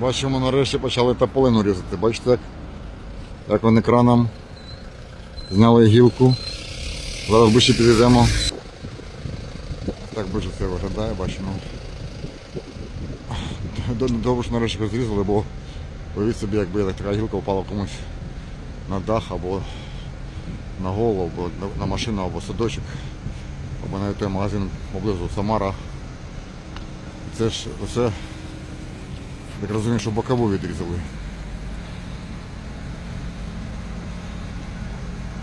Бачимо, нарешті почали тополину різати. Бачите, як, вони краном зняли гілку. Зараз ближче підійдемо. Так більше це виглядає, бачимо. Добре, що нарешті його зрізали, бо уявіть собі, якби така гілка впала комусь на дах або на голову, або на машину, або садочок, або навіть той магазин поблизу Самара. Це ж все, так розумію, що бокову відрізали.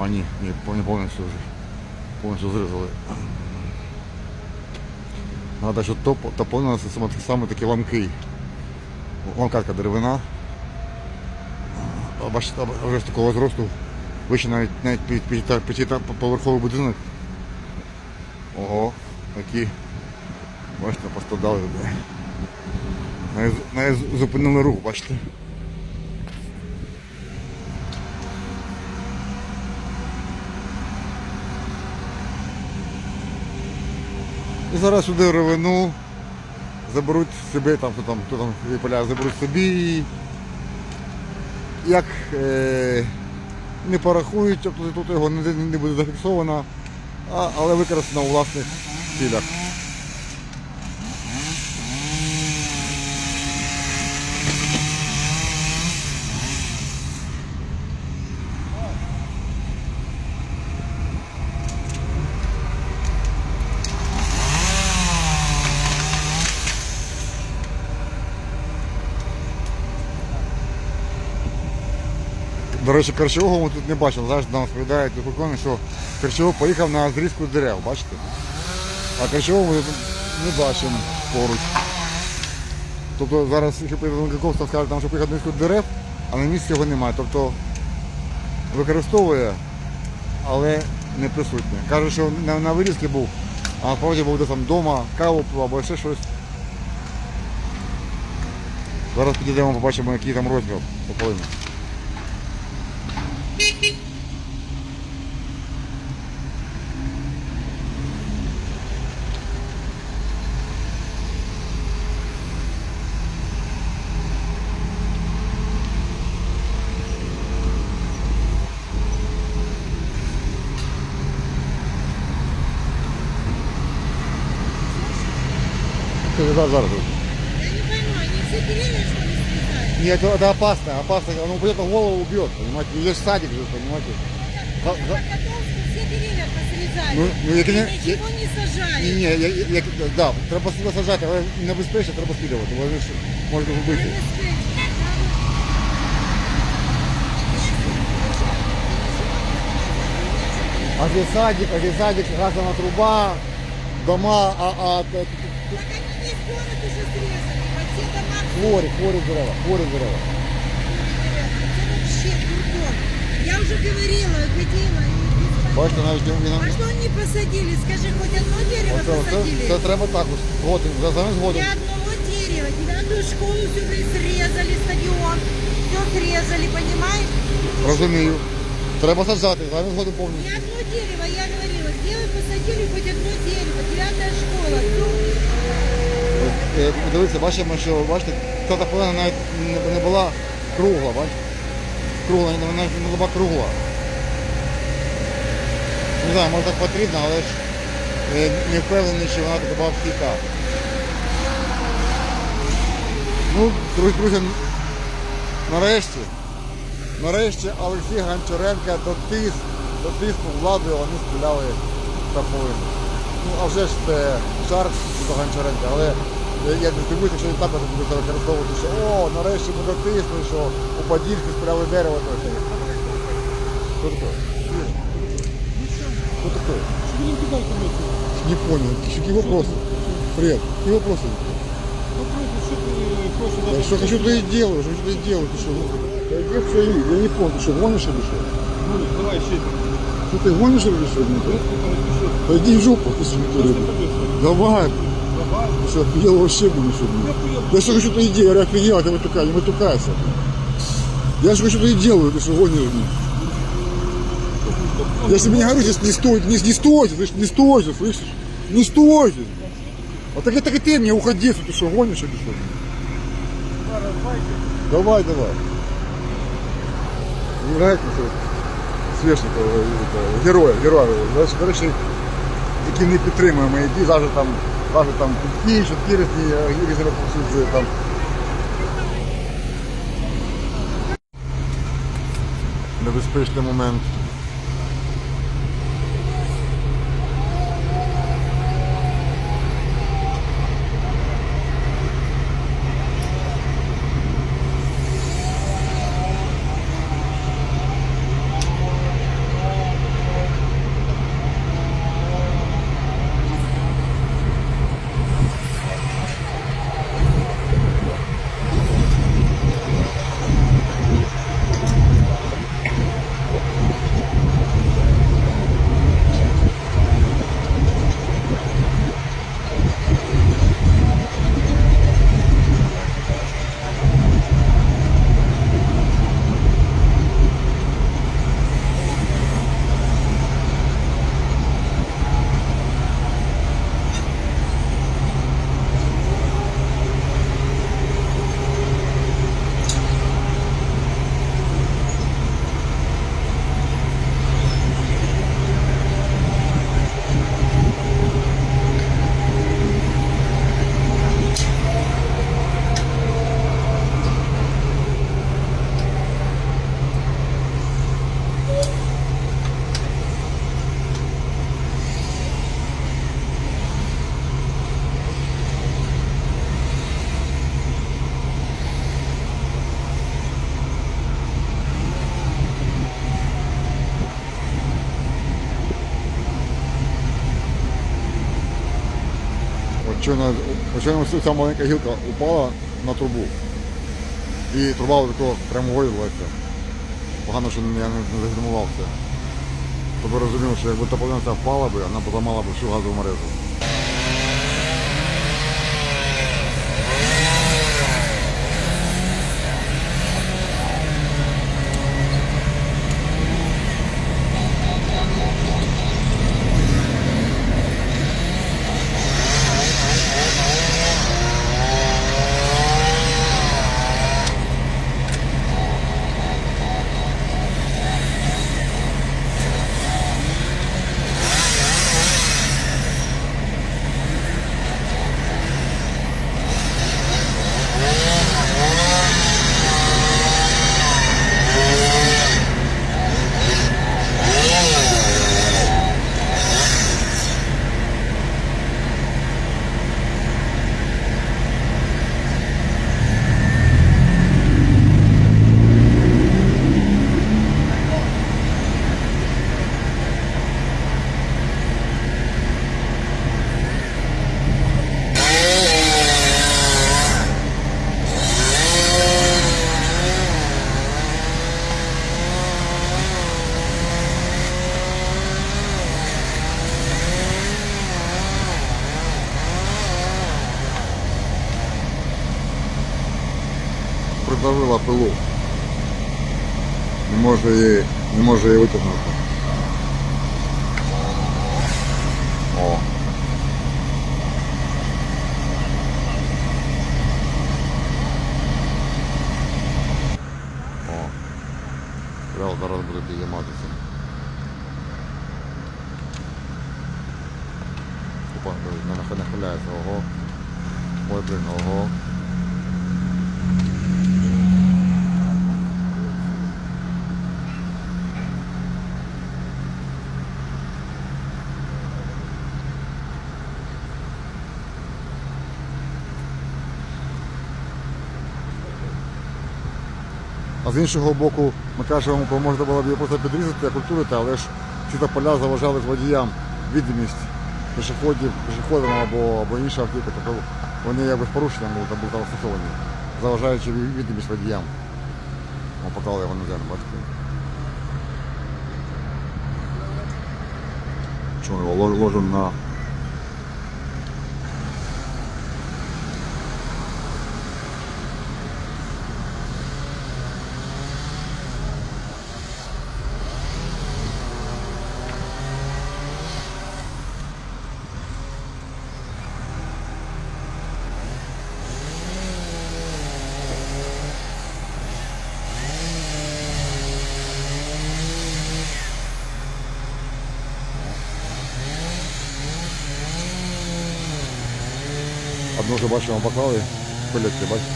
А ні, ні, повні- повністю вже. Повністю зрізали. Надо, що топ, тополина саме, саме такі ламки. Ламкатка деревина. Бачите, вже з такого зросту вище навіть навіть під, під, під, під, поверховий будинок. Ого, такі. Бачите, пострадали. Навіть, зупинили рух, бачите. І зараз сюди ревину заберуть собі, там, хто там, хто там випаляє, заберуть собі. Як е, не порахують, тобто тут його не, не буде зафіксовано, а, але використано у власних цілях. До речі, Корчового ми тут не бачили. Зараз нам розповідають виконує, що Корчовий поїхав на зрізку дерев, бачите? А Корчового ми тут не бачимо поруч. Тобто зараз, якщо на Ланкаков, то там, що поїхав на зрізку дерев, а на місці його немає. Тобто використовує, але не присутнє. Каже, що на, на вирізці був, а насправді був десь там вдома, каву або ще щось. Зараз підійдемо, побачимо, який там розмір пополини. Зараз, зараз. Я Нет, это опасно, опасно. Оно упадет на голову, убьет, понимаете? Есть садик же, понимаете? За- за- В Котовске все деревья посрезали. Ну, ну, я, И конечно, ничего не Ні, сажают. ні, я, я, я, да, треба сліди сажати, але небезпечно треба слідувати, бо вони ж можуть вбити. Они спят. А здесь садик, а здесь садик, газовая труба, дома, а, а, т- т- Так они весь город уже срезали. По все дома хворі, хворі дерева, хворі дерева. Это вообще кругом. Я уже говорила, ходила. и без Бачите, навіть він, він, А что они посадили? Скажи, хоть одно дерево Оце, це, посадили? це треба так, ось, згоден, за вами згоден. Ни одного дерева. Девятую школу сюда срезали, стадион. Все срезали, понимаешь? Розумію. Треба саджати, за вами згоден Ни повністю. одно дерево, я говорила, где вы посадили хоть одно дерево? Е, Дивіться, бачимо, що бачите, ця таполина навіть не, була кругла, бачите? Кругла, вона не була кругла. Не знаю, може так потрібно, але ж е, не впевнений, що вона така стійка. Ну, друзі, друзі, нарешті, нарешті Олексій Гончаренко дотис, дотиснув владою, вони стріляли таполину. Ну, а вже ж це жарт до Гончаренка, але я, я не дивлюся, що він також буде це використовувати, що о, нарешті ми дотиснули, що у Подільську стріляли дерево. то це. Що таке? Что такое? Не понял. Какие вопросы? Привет. Какие вопросы? Я что хочу, то и делаю. Что хочу, то и делаю. Ты что? ну, да где все Я не понял. Ты что, гонишь или что? Ну, давай ще. Что ты гонишь или что? Ну, ты? Да иди в жопу, ты что, ты, Давай. Ты что, офигел вообще, блин, что, блин? Я что хочу, то и делаю. Я офигел, ты матюкай, не матюкайся. Я что хочу, то и делаю. Ты что, гонишь, блин? Я себе не говорю, здесь не стойте, не, не стойте, слышишь, не стойте, слышишь? Не стойте. А так, так и ты мне уходи, ты что, гонишь или что? Давай, давай. Нравится Свешникова, этого, героя, героя. Знаєш, До речі, які не підтримує мої дії, завжди там, завжди там що різні, а різні розповсюджує там. Небезпечний момент. Щойно, ось ця маленька гілка упала на трубу. І труба от такого прямо вивілася. Погано, що я не, загримувався. Ви розумів, що якби та половина впала б, вона поламала б всю газову мережу. Придавила пилу. Не може її, не може її витягнути. О. О. Треба зараз буде підійматися. Опа, не нах- нахиляється, ого. Ой, блин, ого. А з іншого боку, ми кажемо, що можна було б її просто підрізати, культурити, але ж ці та поля заважали водіям відомість пішоходів, пішоходам або, або інші автівки. Тобто вони якби з порушенням були, там були застосовані, заважаючи ві- відомість водіям. Ми поклали його на бачите. Чому його лож- ложимо на Одну вже бачимо поклали, пилюки, бачите.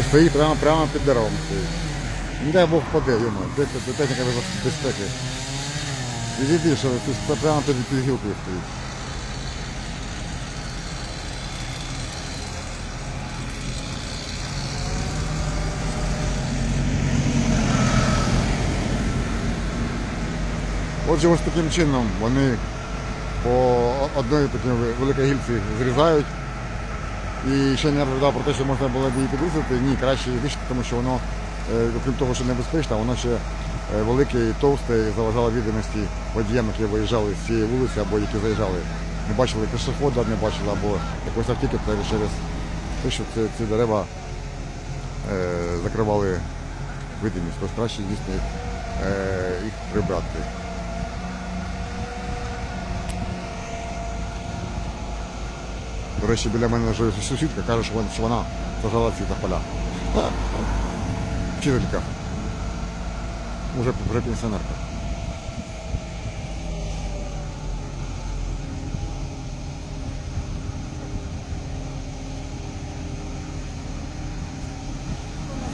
І, стоїть прямо, прямо під деревом. Не дай Бог впаде, йому, де, техніка без- безпеки. Відійди, що це прямо під, під гілкою стоїть. Отже, ось таким чином вони по одної великій гільці зрізають. І ще не розповідав про те, що можна було б її підрізати. Ні, краще її вишити, тому що воно, е, окрім того, що небезпечно, воно ще е, велике і товсте і заважало відомості водіям, які виїжджали з цієї вулиці або які заїжджали. Не бачили пішохода, не бачили або якогось автівки через те, що ці, ці дерева е, закривали видимість. Тож краще дійсно їх, е, їх прибрати. До речі, біля мене живе сусідка, каже, що вона, що вона сажала ці поля. Вчителька. Уже, вже пенсіонерка.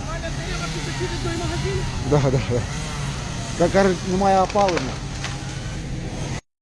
Валя, це я вас відповідний магазин. Да, да, да. Та, Кажуть, немає опалення.